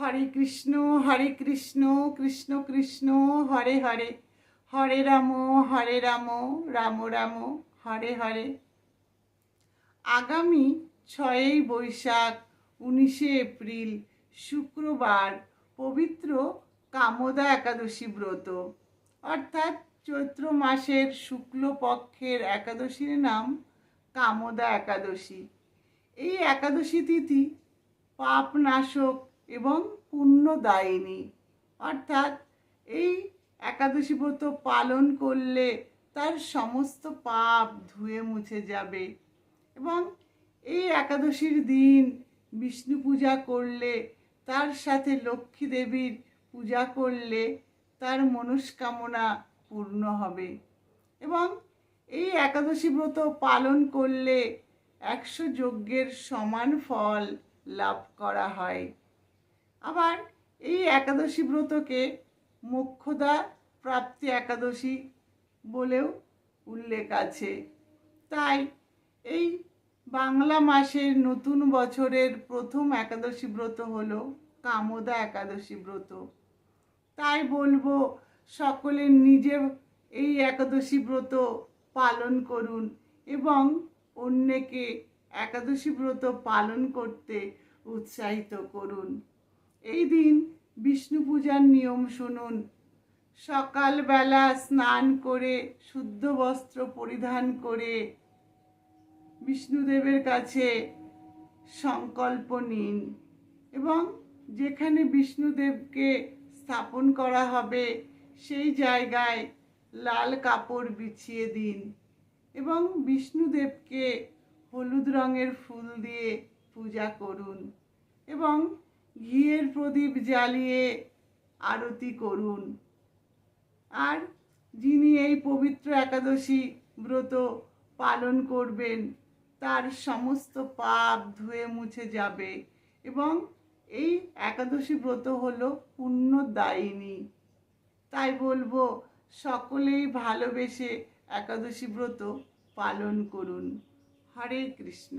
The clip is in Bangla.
হরে কৃষ্ণ হরে কৃষ্ণ কৃষ্ণ কৃষ্ণ, হরে হরে। হরে রাম হরে রাম রাম রাম, হরে হরে। আগামী ছয়ই বৈশাখ, উনিশে এপ্রিল, শুক্রবার, পবিত্র কামদা একাদশী ব্রত। অর্থাৎ চৈত্র মাসের শুক্লপক্ষের একাদশীর নাম কামদা একাদশী। এই একাদশী তিথি পাপনাশক এবং পুণ্যদায়িনী। অর্থাৎ এই একাদশী ব্রত পালন করলে তার সমস্ত পাপ ধুয়ে মুছে যাবে এবং এই একাদশীর দিন বিষ্ণু পূজা করলে, তার সাথে লক্ষ্মী দেবীর পূজা করলে তার মনস্কামনা পূর্ণ হবে এবং এই একাদশী ব্রত পালন করলে একশো যজ্ঞের সমান ফল লাভ করা হয়। আবার এই একাদশী ব্রতকে মোক্ষদা প্রাপ্তি একাদশী বলেও উল্লেখ আছে। তাই এই বাংলা মাসের নতুন বছরের প্রথম একাদশী ব্রত হল কামদা একাদশী ব্রত। তাই বলব সকলে নিজে এই একাদশী ব্রত পালন করুন এবং অন্যকে একাদশী ব্রত পালন করতে উৎসাহিত করুন। এই দিন বিষ্ণু পূজার নিয়ম শুনুন। সকালবেলা স্নান করে, শুদ্ধ বস্ত্র পরিধান করে বিষ্ণুদেবের কাছে সংকল্প নিন এবং যেখানে বিষ্ণুদেবকে স্থাপন করা হবে, সেই জায়গায় লাল কাপড় বিছিয়ে দিন এবং বিষ্ণুদেবকে হলুদ রঙের ফুল দিয়ে পূজা করুন এবং ঘিয়ের প্রদীপ জ্বালিয়ে আরতি করুন। আর যিনি এই পবিত্র একাদশী ব্রত পালন করবেন, তার সমস্ত পাপ ধুয়ে মুছে যাবে এবং এই একাদশী ব্রত হলো পুণ্যদায়িনী। তাই বলব, সকলেই ভালোবেসে একাদশী ব্রত পালন করুন। হরে কৃষ্ণ।